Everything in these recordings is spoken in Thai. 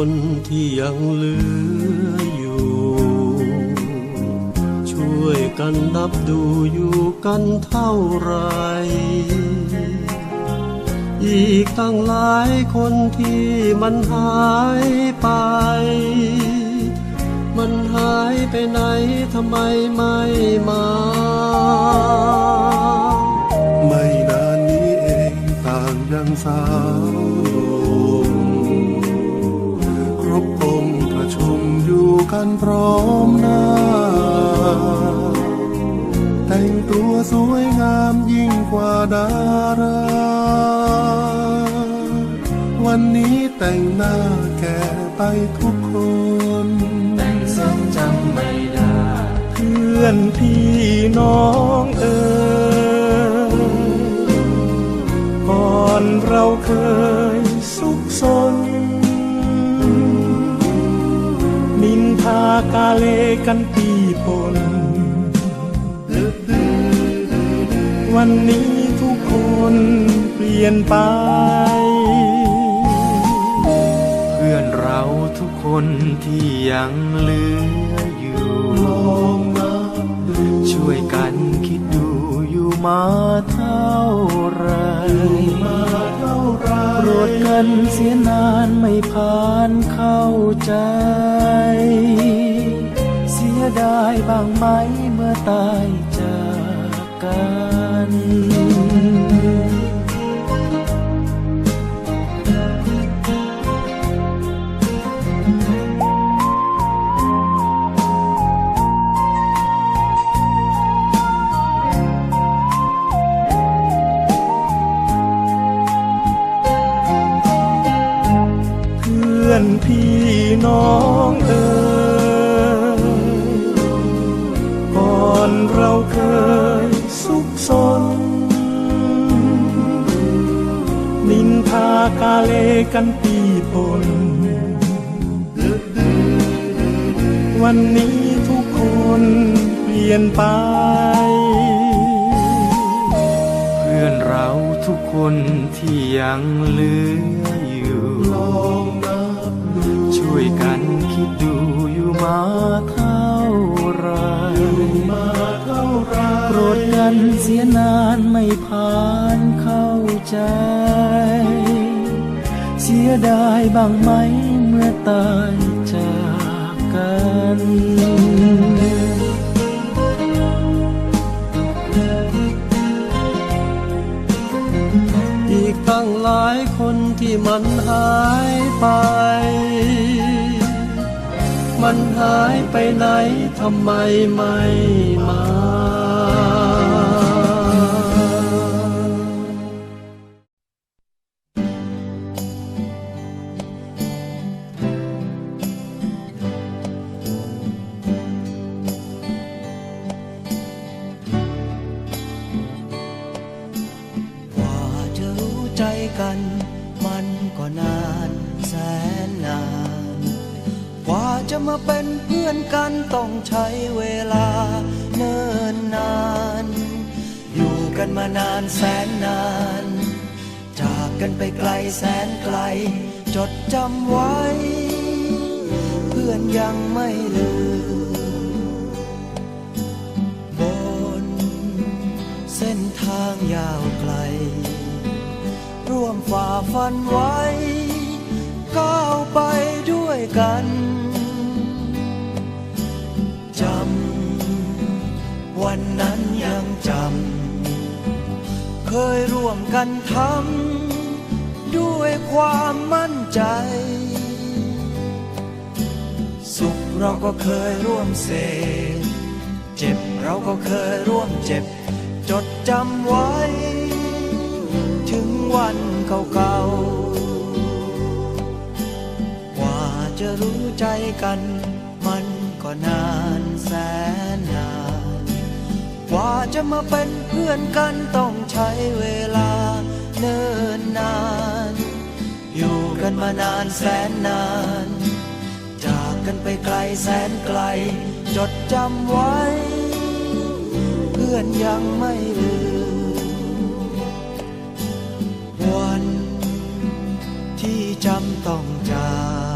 คนที่ยังเหลืออยู่ ช่วยกันนับดูอยู่กันเท่าไร อีกตั้งหลายคนที่มันหายไป มันหายไปไหนทำไมไม่มาไม่นานนี้เองต่างยังสาว อยู่กันพร้อมหน้า แต่งตัวสวยงามยิ่งกว่าดารา วันนี้แต่งหน้าแก่ไปทุกคน แต่งทรงจำไม่ได้ เพื่อนพี่น้องเอ๋ยก่อนเราเคยสุขสนากาเลกันปีปนวันนี้ทุกคนเปลี่ยนไป เพื่อนเราทุกคนที่ยังเหลืออยู่ช่วยกันคิดดูอยู่มาเท่าไหร ดกันเสียนานไม่ผ่านเข้าใจ เสียดายบางไหมเมื่อตายจากกันากาเลกันปีปน วันนี้ทุกคนเปลี่ยนไป เพื่อนเราทุกคนที่ยังเหลืออยู่ ช่วยกันคิดดูอยู่มาเท่าไร โปรดกันเสียนานไม่ผ่านเข้าใจ เสียดายบ้างไหมเมื่อตายจากกันอีกตั้งหลายคนที่มันหายไป มันหายไปไหนทำไมไม่มา แสนนาน กว่าจะมาเป็นเพื่อนกันต้องใช้เวลาเนิ่นนาน อยู่กันมานานแสนนาน จากกันไปไกลแสนไกล จดจำไว้ เพื่อนยังไม่ลืม บน เส้นทางยาวไกล ร่วมฝ่าฟันไว้ ก้าวไปด้วยกันจำวันนั้นยังจำเคยร่วมกันทำด้วยความมั่นใจ สุขเราก็เคยร่วมเสพเจ็บเราก็เคยร่วมเจ็บ จดจำไว้ ถึงวันเก่าๆ จะรู้ใจกัน มันก็นานแสนนาน กว่าจะมาเป็นเพื่อนกันต้องใช้เวลาเนิ่นนาน อยู่กันมานานแสนนาน จากกันไปไกลแสนไกล จดจำไว้ เพื่อนยังไม่ลืมวันที่จำต้องจาก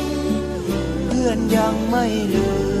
อนยังไม่ลืม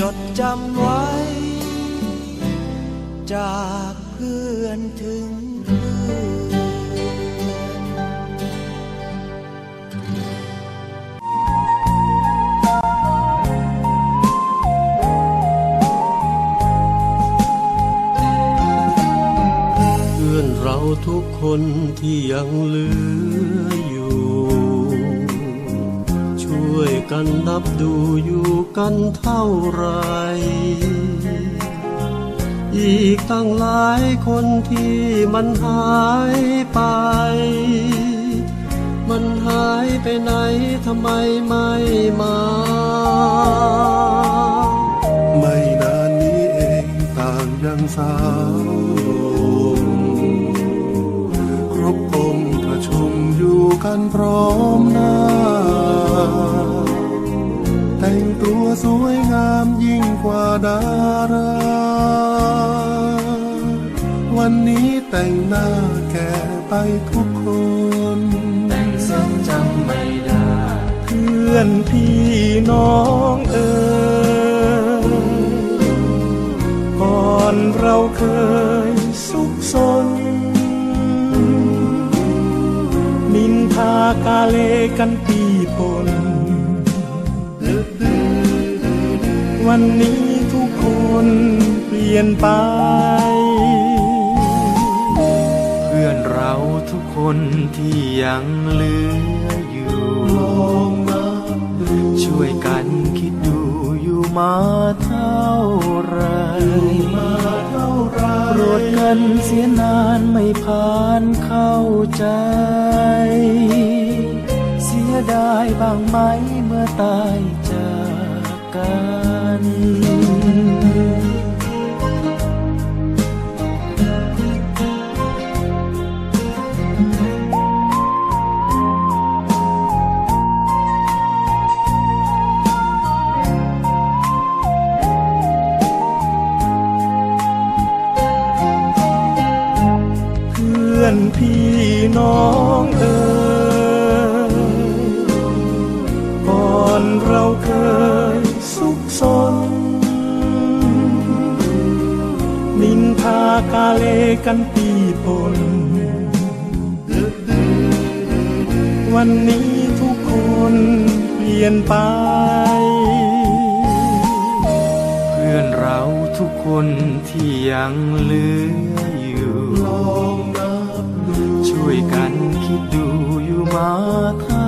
จดจำไว้ จากเพื่อนถึงเพื่อนเพื่อนเราทุกคนที่ยังเหลือ วยกันนับดูอยู่กันเท่าไร อีกตั้งหลายคนที่มันหายไป มันหายไปไหนทำไมไม่มา ไม่นานนี้เองต่างยังสาว อนพี่น้องเอ่ยก่อนเราเคยสุขสน นินทากาเลกันปีปนวันนี้ทุกคนเปลี่ยนไป เพื่อนเราทุกคนที่ยังเหลืออยู่ ช่วยกันคิดดูอยู่มาเท่าไหรโปรดกันเสียนานไม่ผ่านเข้าใจ เสียดายบ้างไหมเมื่อตายจากกัน เราเคยสุขสน นินทากาเลกันปีปน วันนี้ทุกคนเปลี่ยนไป เพื่อนเราทุกคนที่ยังเหลืออยู่ ช่วยกันคิดดูอยู่มาท่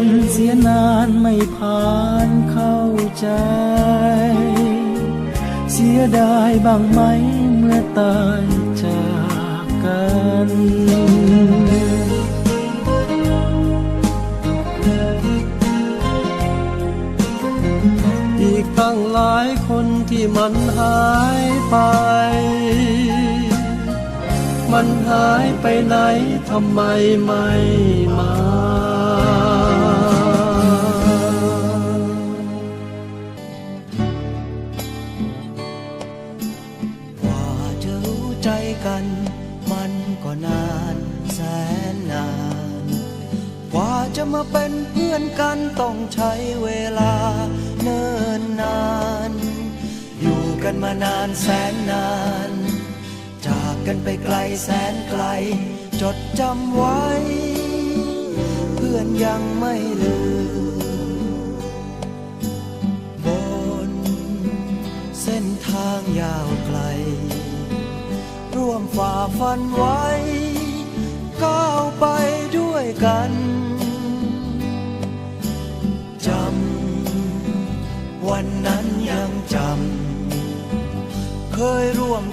กันเสียนานไม่ผ่านเข้าใจ เสียดายบ้างไหมเมื่อตายจากกันอีกตั้งหลายคนที่มันหายไป มันหายไปไหนทำไมไม่มา จะมาเป็นเพื่อนกันต้องใช้เวลาเนิ่นนาน อยู่กันมานานแสนนาน จากกันไปไกลแสนไกล จดจำไว้ เพื่อนยังไม่ลืม บนเส้นทางยาวไกล ร่วมฝ่าฟันไว้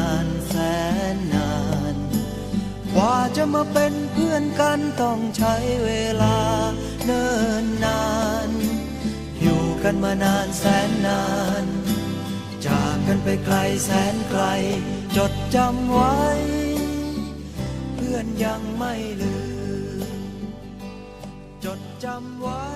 านแสนนาน กว่าจะมาเป็นเพื่อนกันต้องใช้เวลาเนิ่นนาน อยู่กันมานานแสนนาน จากกันไปไกลแสนไกล จดจำไว้ เพื่อนยังไม่ลืม จดจำไว้